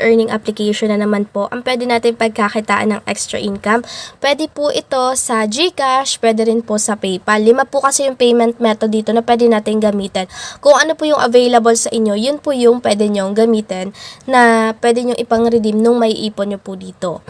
earning application na naman po ang pwede natin pagkakitaan ng extra income. Pwede po ito sa GCash, pwede rin po sa PayPal. Lima po kasi yung payment method dito na pwede natin gamitin. Kung ano po yung available sa inyo, yun po yung pwede nyong gamitin na pwede nyong ipang-redeem nung may ipon nyo po dito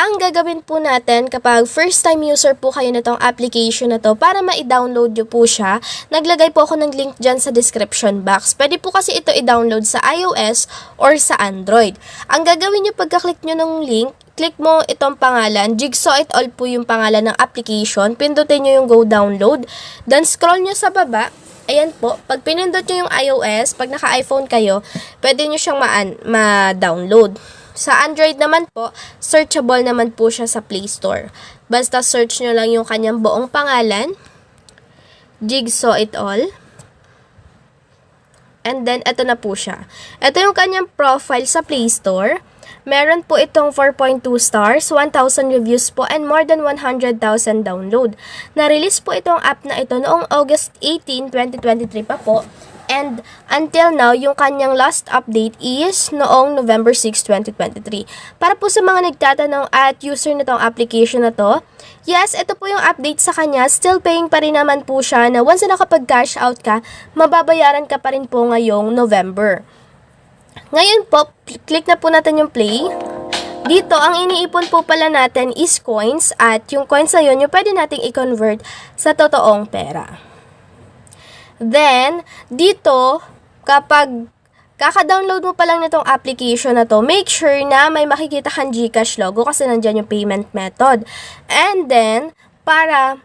ang gagawin po natin kapag first time user po kayo nitong application na to para ma-download nyo po siya, naglagay po ako ng link dyan sa description box. Pwede po kasi ito i-download sa iOS or sa Android. Ang gagawin nyo pagka-click nyo ng link, click mo itong pangalan, Jigsaw It All po yung pangalan ng application, pindutin nyo yung go download, then scroll nyo sa baba, Ayan po, pag pinindot nyo yung iOS, pag naka-iPhone kayo, pwede nyo siyang ma-download. Sa Android naman po, searchable naman po siya sa Play Store. Basta search nyo lang yung kanyang buong pangalan, Jigsaw It All. And then, ito na po siya. Ito yung kanyang profile sa Play Store. Meron po itong 4.2 stars, 1,000 reviews po, and more than 100,000 download. Na-release po itong app na ito noong August 18, 2023 pa po. And until now, yung kanyang last update is noong November 6, 2023. Para po sa mga nagtatanong at user nitong application na to, yes, ito po yung update sa kanya. Still paying pa rin naman po siya na once na nakapag-cash out ka, mababayaran ka pa rin po ngayong November. Ngayon po, click na po natin yung play. Dito, ang iniipon po pala natin is coins at yung coins na yun, yung pwede nating i-convert sa totoong pera. Then, dito, kapag kaka-download mo pa lang nitong application na to, make sure na may makikita kang Gcash logo kasi nandyan yung payment method. And then, para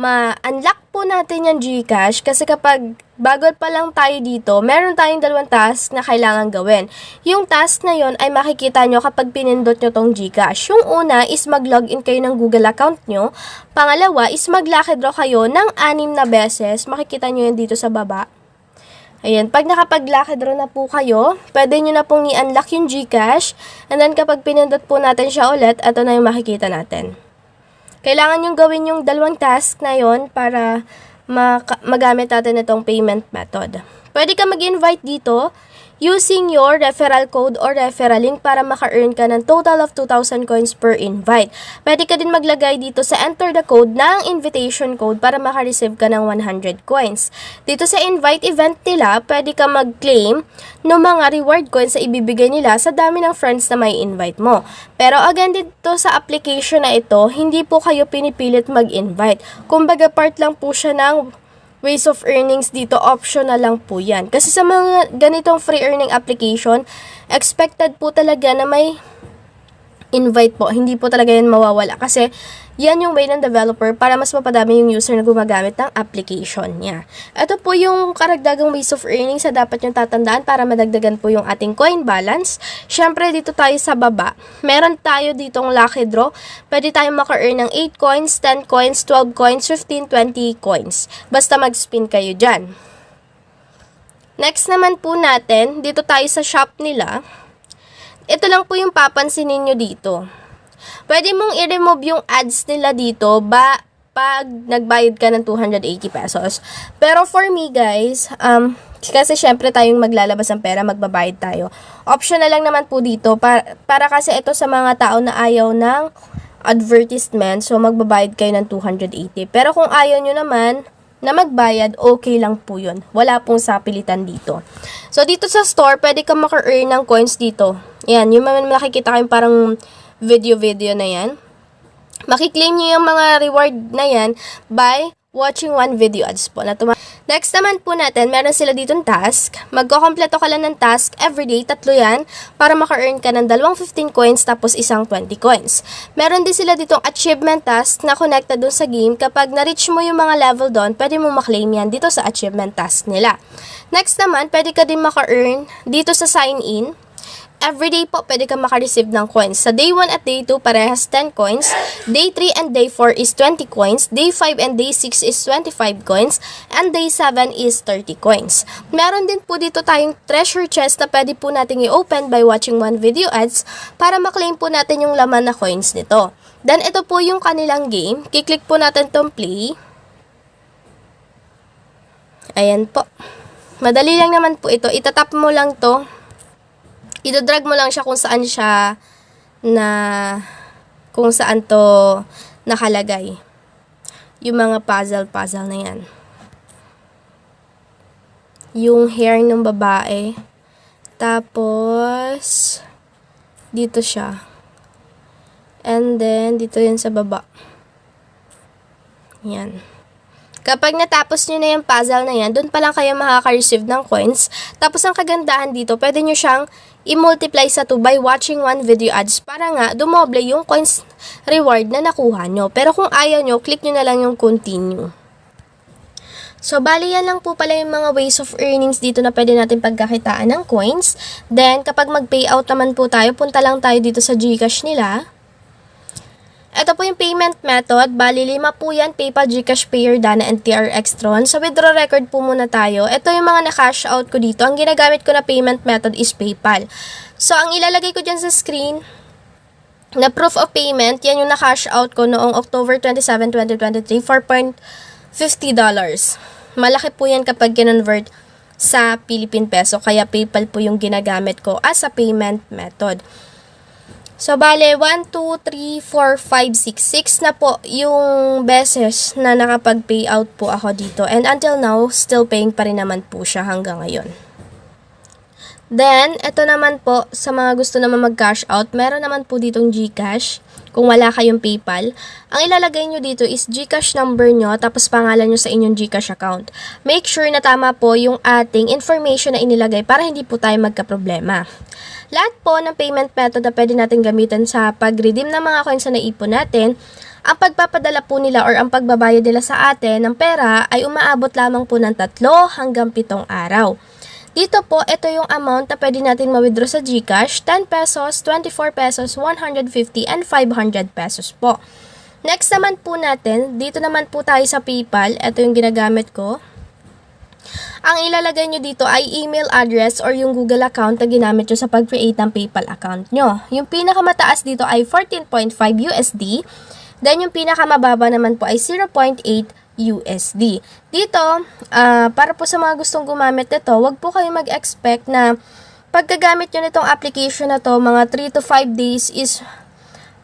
ma-unlock po natin yung Gcash kasi kapag bago pa lang tayo dito, meron tayong dalawang task na kailangan gawin. Yung task na yon ay makikita nyo kapag pinindot nyo tong Gcash. Yung una is mag-login kayo ng Google account nyo. Pangalawa is mag-lucky draw kayo ng anim na beses. Makikita nyo yan dito sa baba. Ayan, pag nakapag-lucky draw na po kayo, pwede nyo na pong i-unlock yung Gcash. And then kapag pinindot po natin siya ulit, ito na yung makikita natin. Kailangan yung gawin yung dalawang task na yon para magamit natin itong payment method. Pwede ka mag-invite dito using your referral code or referral link para maka-earn ka ng total of 2,000 coins per invite. Pwede ka din maglagay dito sa enter the code ng invitation code para maka-receive ka ng 100 coins. Dito sa invite event nila, pwede ka mag-claim ng mga reward coins na ibibigay nila sa dami ng friends na may invite mo. Pero again dito sa application na ito, hindi po kayo pinipilit mag-invite. Kumbaga part lang po siya ng ways of earnings dito, optional lang po yan. Kasi sa mga ganitong free earning application, expected po talaga na may invite po. Hindi po talaga yan mawawala. Kasi yan yung way ng developer para mas mapadami yung user na gumagamit ng application niya. Ito po yung karagdagang ways of earning sa dapat yung tatandaan para madagdagan po yung ating coin balance. Siyempre, dito tayo sa baba. Meron tayo ditong lucky draw. Pwede tayong maka-earn ng 8 coins, 10 coins, 12 coins, 15, 20 coins. Basta mag-spin kayo dyan. Next naman po natin, dito tayo sa shop nila. Ito lang po yung papansinin nyo dito Pwede mong i-remove yung ads nila dito ba pag nagbayad ka ng 280 pesos. Pero for me guys, um, kasi syempre tayong maglalabas ng pera, magbabayad tayo. Optional lang naman po dito para, para kasi ito sa mga tao na ayaw ng advertisement, so magbabayad kayo ng 280. Pero kung ayaw nyo naman na magbayad, okay lang po yun. Wala pong sapilitan dito. So dito sa store, pwede ka maka-earn ng coins dito. Yan, yung makikita kayong parang video-video na yan. Makiklaim nyo yung mga reward na yan by watching one video ads po. Na Next naman po natin, meron sila ditong task. Magkokompleto ka lang ng task everyday, tatlo yan, para maka-earn ka ng dalawang 15 coins tapos isang 20 coins. Meron din sila ditong achievement task na connected dun sa game. Kapag na-reach mo yung mga level doon, pwede mo maklaim yan dito sa achievement task nila. Next naman, pwede ka din maka-earn dito sa sign in Everyday po, pwede ka makareceive ng coins. Sa day 1 at day 2, parehas 10 coins. Day 3 and day 4 is 20 coins. Day 5 and day 6 is 25 coins. And day 7 is 30 coins. Meron din po dito tayong treasure chest na pwede po natin i-open by watching one video ads para maklaim po natin yung laman na coins nito. Then, ito po yung kanilang game. Kiklik po natin tong play. Ayan po. Madali lang naman po ito. Itatap mo lang to Idadrag mo lang siya kung saan siya na kung saan to nakalagay. Yung mga puzzle-puzzle na yan. Yung hair ng babae. Tapos, dito siya. And then, dito yan sa baba. Yan. Kapag natapos nyo na yung puzzle na yan, doon pa lang kayo makaka-receive ng coins. Tapos ang kagandahan dito, pwede nyo siyang i-multiply sa 2 by watching one video ads para nga dumoble yung coins reward na nakuha nyo. Pero kung ayaw nyo, click nyo na lang yung continue. So, bali yan lang po pala yung mga ways of earnings dito na pwede natin pagkakitaan ng coins. Then, kapag mag-payout naman po tayo, punta lang tayo dito sa Gcash nila. Ito po yung payment method. Bali, lima po yan. PayPal, Gcash, Payer, Dana, and TRX Tron. Sa withdraw record po muna tayo. Ito yung mga na-cash out ko dito. Ang ginagamit ko na payment method is PayPal. So, ang ilalagay ko dyan sa screen, na proof of payment, yan yung na-cash out ko noong October 27, 2023, $4.50. Malaki po yan kapag kinonvert sa Philippine Peso, kaya PayPal po yung ginagamit ko as a payment method. So, bale, 1, 2, 3, 4, 5, 6. 6 na po yung beses na nakapag-payout po ako dito. And until now, still paying pa rin naman po siya hanggang ngayon. Then, ito naman po, sa mga gusto naman mag-cash out, meron naman po ditong GCash. Kung wala kayong PayPal, ang ilalagay nyo dito is GCash number nyo, tapos pangalan nyo sa inyong GCash account. Make sure na tama po yung ating information na inilagay para hindi po tayo magka-problema. Lahat po ng payment method na pwede natin gamitin sa pag-redeem ng mga coins na naipon natin, ang pagpapadala po nila or ang pagbabayad nila sa atin ng pera ay umaabot lamang po ng tatlo hanggang pitong araw. Dito po, ito yung amount na pwede natin ma-withdraw sa GCash, 10 pesos, 24 pesos, 150, and 500 pesos po. Next naman po natin, dito naman po tayo sa PayPal, ito yung ginagamit ko. Ang ilalagay nyo dito ay email address or yung Google account na ginamit nyo sa pag-create ng PayPal account nyo. Yung pinakamataas dito ay 14.5 USD. Then yung pinakamababa naman po ay 0.8 USD. Dito, uh, para po sa mga gustong gumamit nito, wag po kayo mag-expect na pagkagamit nyo nitong application na to, mga 3 to 5 days is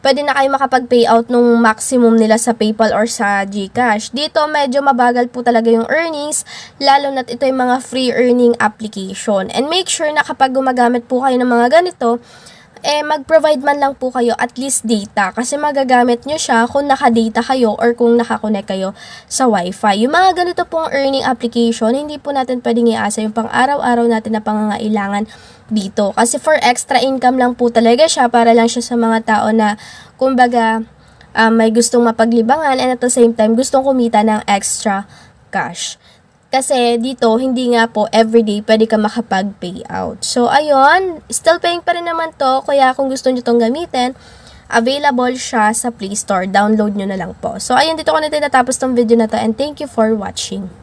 pwede na kayo makapag-payout nung maximum nila sa PayPal or sa GCash. Dito, medyo mabagal po talaga yung earnings, lalo na ito yung mga free earning application. And make sure na kapag gumagamit po kayo ng mga ganito, eh mag-provide man lang po kayo at least data kasi magagamit nyo siya kung naka-data kayo or kung naka-connect kayo sa Wi-Fi. Yung mga ganito pong earning application, hindi po natin pwedeng iasa yung pang araw-araw natin na pangangailangan dito. Kasi for extra income lang po talaga siya para lang siya sa mga tao na kumbaga um, may gustong mapaglibangan and at the same time gustong kumita ng extra cash. Kasi dito, hindi nga po everyday pwede ka makapag-payout. So, ayun, still paying pa rin naman to. Kaya kung gusto nyo tong gamitin, available siya sa Play Store. Download nyo na lang po. So, ayun, dito ko na tinatapos tong video na to and thank you for watching.